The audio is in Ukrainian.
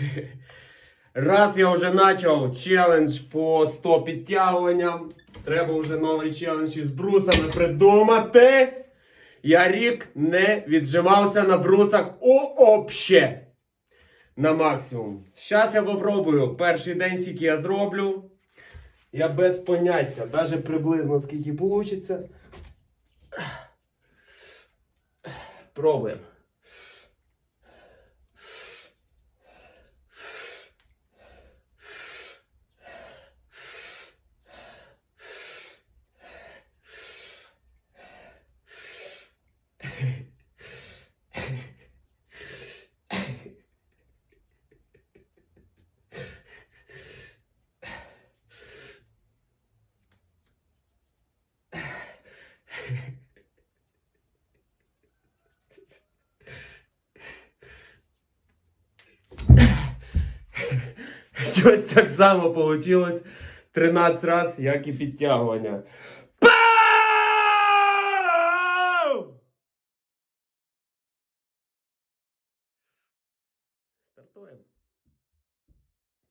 Раз я вже почав челендж по 100 підтягуванням, треба вже новий челендж із брусами придумати. Я рік не віджимався на брусах обще на максимум. Зараз я попробую. Перший день, скільки я зроблю. Я без поняття, навіть приблизно скільки вийде. Пробуємо. Щось так само вийшло 13 разів, як і підтягування. Стартуємо.